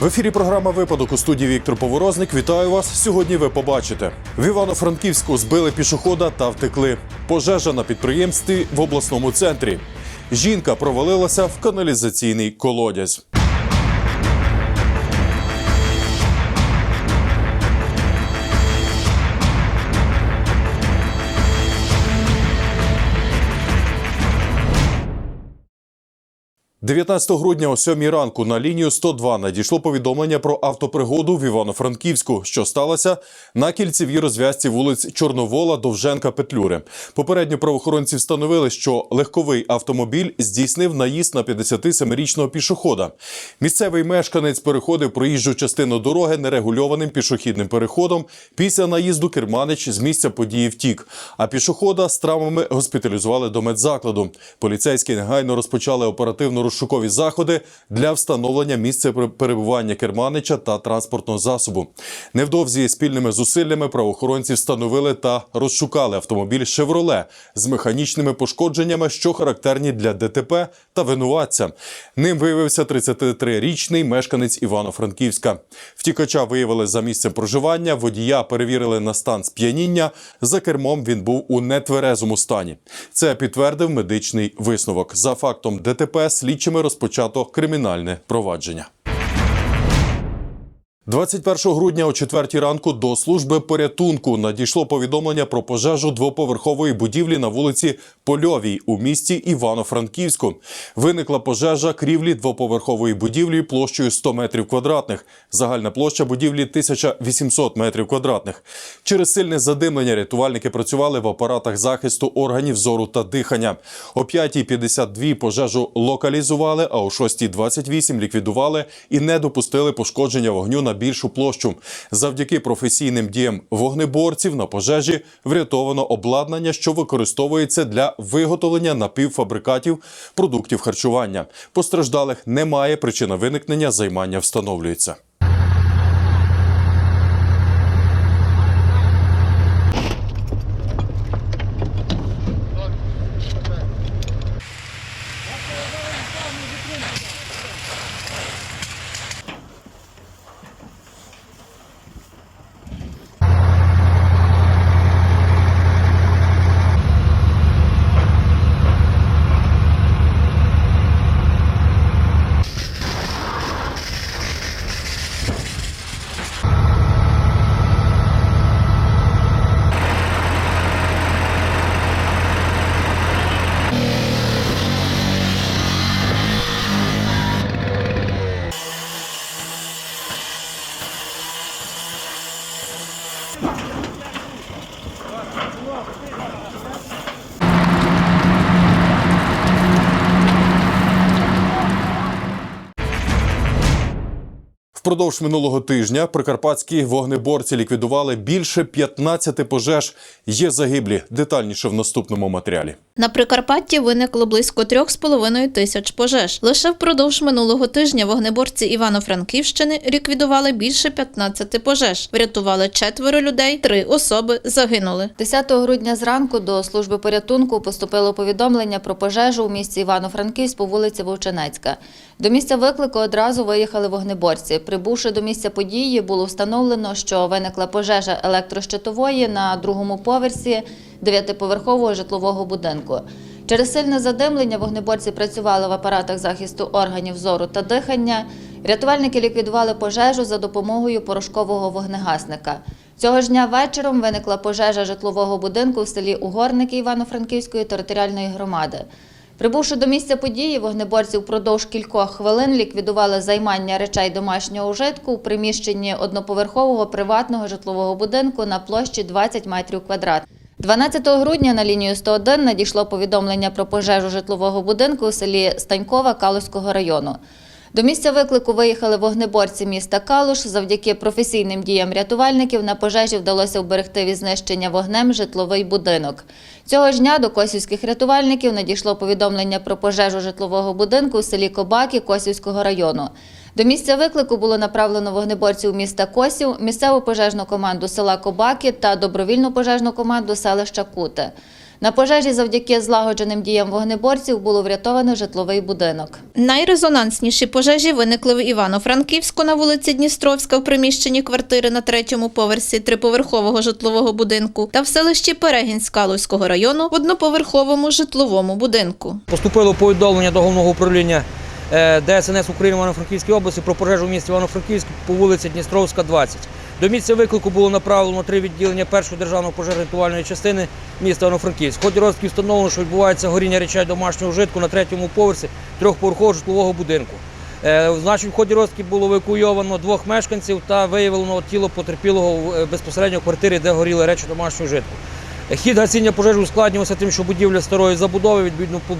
В ефірі програма Випадок у студії Віктор Поворозник. Вітаю вас. Сьогодні ви побачите. В Івано-Франківську збили пішохода та втекли. Пожежа на підприємстві в обласному центрі. Жінка провалилася в каналізаційний колодязь. – 19 грудня о 7 ранку на лінію 102 надійшло повідомлення про автопригоду в Івано-Франківську, що сталося на кільцевій розв'язці вулиць Чорновола, Довженка, Петлюри. Попередньо правоохоронці встановили, що легковий автомобіль здійснив наїзд на 57-річного пішохода. Місцевий мешканець переходив проїжджу частину дороги нерегульованим пішохідним переходом. Після наїзду керманич з місця події втік. А пішохода з травмами госпіталізували до медзакладу. Поліцейські негайно розпочали оперативно-розшукові заходи для встановлення місця перебування керманича та транспортного засобу. Невдовзі спільними зусиллями правоохоронці встановили та розшукали автомобіль «Шевроле» з механічними пошкодженнями, що характерні для ДТП та винуватця. Ним виявився 33-річний мешканець Івано-Франківська. Втікача виявили за місцем проживання, водія перевірили на стан сп'яніння. За кермом він був у нетверезому стані. Це підтвердив медичний висновок. За фактом ДТП слідчими розпочато кримінальне провадження. 21 грудня о 4 ранку до служби порятунку надійшло повідомлення про пожежу двоповерхової будівлі на вулиці Польовій у місті Івано-Франківську. Виникла пожежа крівлі двоповерхової будівлі площею 100 метрів квадратних. Загальна площа будівлі 1800 метрів квадратних. Через сильне задимлення рятувальники працювали в апаратах захисту органів зору та дихання. О 5.52 пожежу локалізували, а о 6.28 ліквідували і не допустили пошкодження вогню на більшу площу. Завдяки професійним діям вогнеборців на пожежі врятовано обладнання, що використовується для виготовлення напівфабрикатів продуктів харчування. Постраждалих немає. Причина виникнення займання встановлюється. Впродовж минулого тижня прикарпатські вогнеборці ліквідували більше 15 пожеж. Є загиблі. Детальніше в наступному матеріалі. На Прикарпатті виникло близько трьох з половиною тисяч пожеж. Лише впродовж минулого тижня вогнеборці Івано-Франківщини ліквідували більше 15 пожеж. Врятували четверо людей, три особи загинули. 10 грудня зранку до служби порятунку поступило повідомлення про пожежу у місті Івано-Франківськ по вулиці Вовчанецька. До місця виклику одразу виїхали вогнеборці. Прибувши до місця події, було встановлено, що виникла пожежа електрощитової на другому поверсі дев'ятиповерхового житлового будинку. Через сильне задимлення вогнеборці працювали в апаратах захисту органів зору та дихання. Рятувальники ліквідували пожежу за допомогою порошкового вогнегасника. Цього ж дня вечором виникла пожежа житлового будинку в селі Угорники Івано-Франківської територіальної громади. Прибувши до місця події, вогнеборці впродовж кількох хвилин ліквідували займання речей домашнього ужитку у приміщенні одноповерхового приватного житлового будинку на площі 20 метрів квадрат. 12 грудня на лінію 101 надійшло повідомлення про пожежу житлового будинку у селі Станькова Калузького району. До місця виклику виїхали вогнеборці міста Калуш. Завдяки професійним діям рятувальників на пожежі вдалося вберегти від знищення вогнем житловий будинок. Цього ж дня до косівських рятувальників надійшло повідомлення про пожежу житлового будинку у селі Кобаки Косівського району. До місця виклику було направлено вогнеборців міста Косів, місцеву пожежну команду села Кобаки та добровільну пожежну команду селища Кути. На пожежі завдяки злагодженим діям вогнеборців було врятовано житловий будинок. Найрезонансніші пожежі виникли в Івано-Франківську на вулиці Дністровська в приміщенні квартири на третьому поверсі триповерхового житлового будинку та в селищі Перегінськ Калузького району в одноповерховому житловому будинку. Поступило повідомлення до головного управління е, ДСНС України Івано-Франківській області про пожежу в місті Івано-Франківськ по вулиці Дністровська, 20. До місця виклику було направлено три відділення першої державної пожежно-рятувальної частини міста Івано-Франківськ. В ході розвідки встановлено, що відбувається горіння речей домашнього вжитку на третьому поверсі трьохповерхового житлового будинку. Е, Значить, в ході розвідки було евакуйовано двох мешканців та виявлено тіло потерпілого е, безпосередньо в квартирі, де горіли речі домашнього вжитку. Хід гасіння пожежі ускладнювався тим, що будівля старої забудови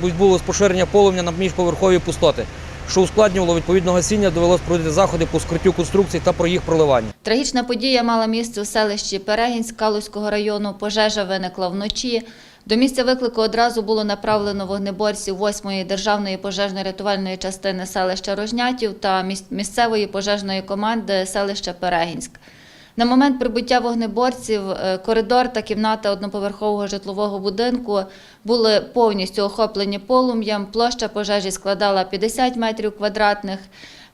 відбулось поширення полум'я на міжповерхові пустоти, що ускладнювало відповідно гасіння, довелось пройти заходи по скриттю конструкцій та про їх проливання. Трагічна подія мала місце у селищі Перегінськ Калузького району. Пожежа виникла вночі. До місця виклику одразу було направлено вогнеборців 8-ї державної пожежно-рятувальної частини селища Рожнятів та міс- місцевої пожежної команди селища Перегінськ. На момент прибуття вогнеборців е, коридор та кімната одноповерхового житлового будинку були повністю охоплені полум'ям. Площа пожежі складала 50 метрів квадратних.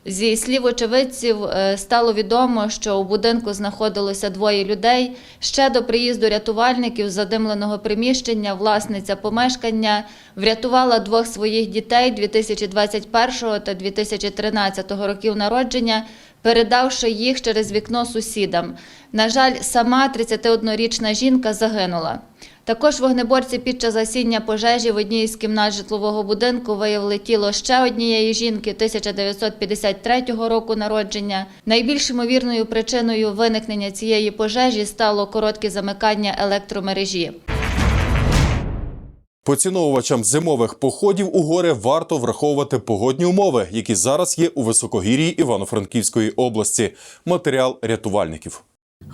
Зі слів очевидців е, стало відомо, що у будинку знаходилося двоє людей. Ще до приїзду рятувальників з задимленого приміщення власниця помешкання врятувала двох своїх дітей 2021 та 2013 років народження, передавши їх через вікно сусідам. На жаль, сама 31-річна жінка загинула. Також вогнеборці під час гасіння пожежі в одній із кімнат житлового будинку виявили тіло ще однієї жінки 1953 року народження. Найбільш ймовірною причиною виникнення цієї пожежі стало коротке замикання електромережі. Поціновувачам зимових походів у гори варто враховувати погодні умови, які зараз є у високогір'ї Івано-Франківської області. Матеріал рятувальників.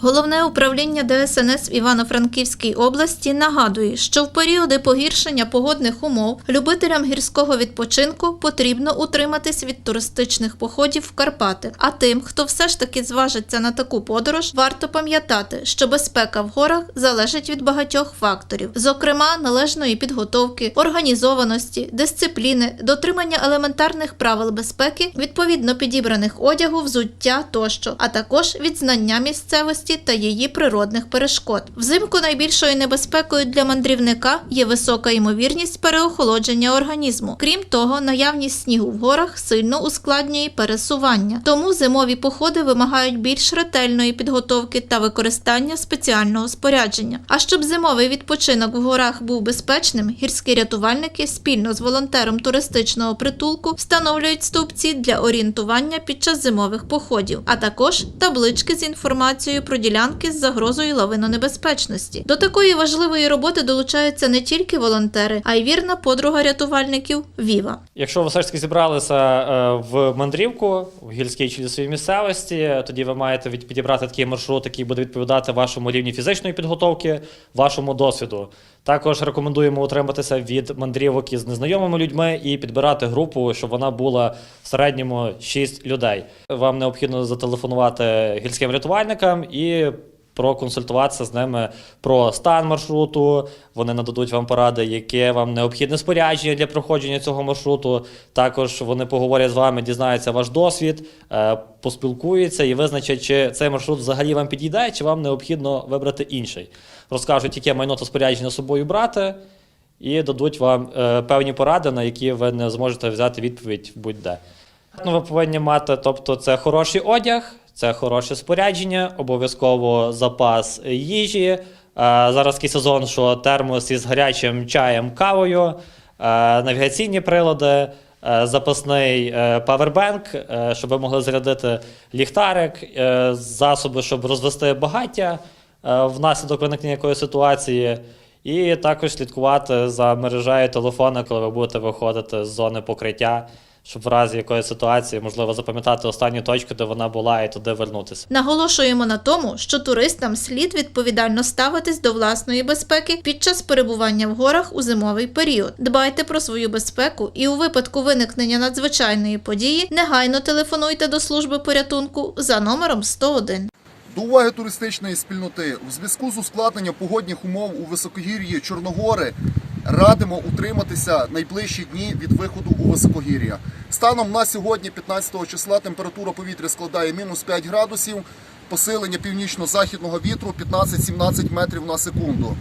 Головне управління ДСНС в Івано-Франківській області нагадує, що в періоди погіршення погодних умов любителям гірського відпочинку потрібно утриматись від туристичних походів в Карпати. А тим, хто все ж таки зважиться на таку подорож, варто пам'ятати, що безпека в горах залежить від багатьох факторів, зокрема належної підготовки, організованості, дисципліни, дотримання елементарних правил безпеки, відповідно підібраних одягу, взуття тощо, а також від знання місцевості та її природних перешкод. Взимку найбільшою небезпекою для мандрівника є висока ймовірність переохолодження організму. Крім того, наявність снігу в горах сильно ускладнює пересування. Тому зимові походи вимагають більш ретельної підготовки та використання спеціального спорядження. А щоб зимовий відпочинок в горах був безпечним, гірські рятувальники спільно з волонтером туристичного притулку встановлюють стовпці для орієнтування під час зимових походів, а також таблички з інформацією про ділянки з загрозою лавинонебезпечності. До такої важливої роботи долучаються не тільки волонтери, а й вірна подруга рятувальників Віва. Якщо ви все ж таки зібралися е, в мандрівку в гільській чи лісовій місцевості, тоді ви маєте підібрати такий маршрут, який буде відповідати вашому рівні фізичної підготовки, вашому досвіду. Також рекомендуємо утриматися від мандрівок із незнайомими людьми і підбирати групу, щоб вона була в середньому 6 людей. Вам необхідно зателефонувати гірським рятувальникам і проконсультуватися з ними про стан маршруту. Вони нададуть вам поради, яке вам необхідне спорядження для проходження цього маршруту. Також вони поговорять з вами, дізнаються ваш досвід, е, поспілкуються і визначать, чи цей маршрут взагалі вам підійде, чи вам необхідно вибрати інший. Розкажуть, яке майно та спорядження з собою брати, і дадуть вам е, певні поради, на які ви не зможете взяти відповідь будь-де. Ну, ви повинні мати, тобто, це хороший одяг, це хороше спорядження, обов'язково запас їжі. Е, зараз такий сезон, що термос із гарячим чаєм, кавою, е, навігаційні прилади, е, запасний павербенк, щоб ви могли зарядити ліхтарик, засоби, щоб розвести багаття внаслідок виникнення якоїсь ситуації. І також слідкувати за мережею телефона, коли ви будете виходити з зони покриття, щоб в разі якоїсь ситуації можливо запам'ятати останню точку, де вона була, і туди вернутися. Наголошуємо на тому, що туристам слід відповідально ставитись до власної безпеки під час перебування в горах у зимовий період. Дбайте про свою безпеку і у випадку виникнення надзвичайної події негайно телефонуйте до служби порятунку за номером 101. До уваги туристичної спільноти у зв'язку з ускладненням погодних умов у високогір'ї Чорногори радимо утриматися найближчі дні від виходу у високогір'я. Станом на сьогодні, 15 числа, температура повітря складає мінус 5 градусів, посилення північно-західного вітру 15-17 метрів на секунду.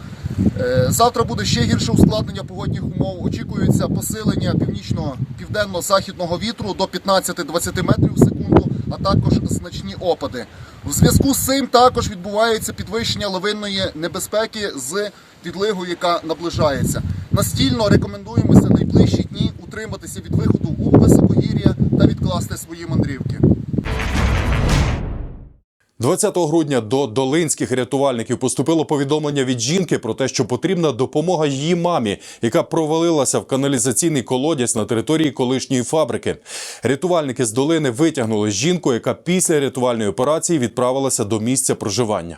Е, Завтра буде ще гірше ускладнення погодних умов. Очікується посилення північно-південно-західного вітру до 15-20 метрів в секунду, а також значні опади. В зв'язку з цим також відбувається підвищення лавинної небезпеки з підлигою, яка наближається. Настільно рекомендуємося найближчі дні утриматися від виходу у високогір'я та відкласти свої мандрівки. 20 грудня до долинських рятувальників поступило повідомлення від жінки про те, що потрібна допомога її мамі, яка провалилася в каналізаційний колодязь на території колишньої фабрики. Рятувальники з долини витягнули жінку, яка після рятувальної операції відправилася до місця проживання.